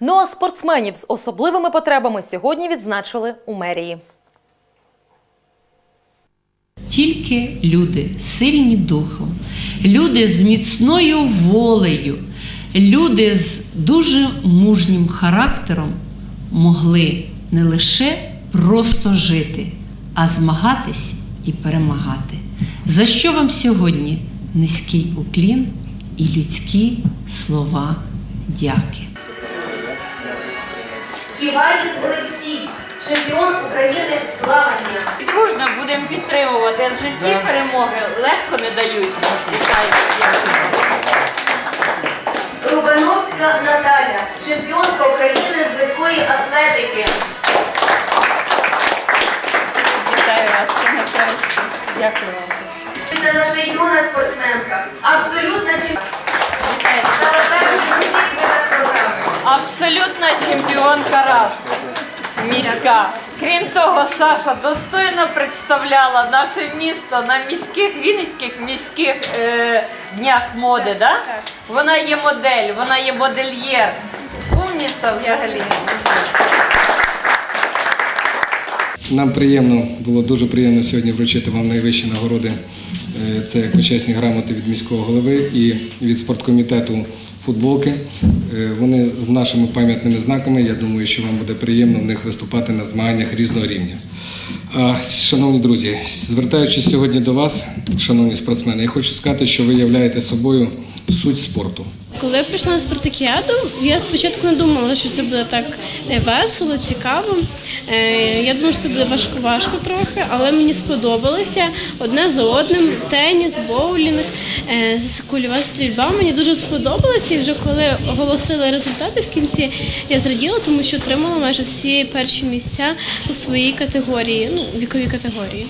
Ну а спортсменів з особливими потребами сьогодні відзначили у мерії. Тільки люди сильні духом, люди з міцною волею, люди з дуже мужнім характером могли не лише просто жити, а змагатись і перемагати. За що вам сьогодні низький уклін і людські слова дяки. Ківалів Олексій, чемпіон України з плавання. Дружно будемо підтримувати, адже ці перемоги легко не даються. Вітаю. Рубановська Наталя, чемпіонка України з легкої атлетики. Вітаю вас, все найкраще. Дякую вам за все. Це наша юна спортсменка. Абсолютна чемпіонка. Вітаю. Чемпіонка раз міська. Крім того, Саша достойно представляла наше місто на міських вінницьких міських е, днях моди. Да? Вона є модель, вона є модельєр. Умніця взагалі. Нам приємно, було дуже приємно сьогодні вручити вам найвищі нагороди. Е, Це почесні грамоти від міського голови і від спорткомітету футболки. Е, Вони з нашими пам'ятними знаками. Я думаю, що вам буде приємно в них виступати на змаганнях різного рівня. А, Шановні друзі, звертаючись сьогодні до вас, шановні спортсмени, я хочу сказати, що ви являєте собою суть спорту. Коли я прийшла на спартакіаду, я спочатку не думала, що це буде так е, весело, цікаво. Е, Я думала, що це буде важко, важко трохи, але мені сподобалося одне за одним. Теніс, боулінг, е, кульова стрільба. Мені дуже сподобалося. І вже коли оголосили результати в кінці, я зраділа, тому що отримала майже всі перші місця у своїй категорії, ну віковій категорії.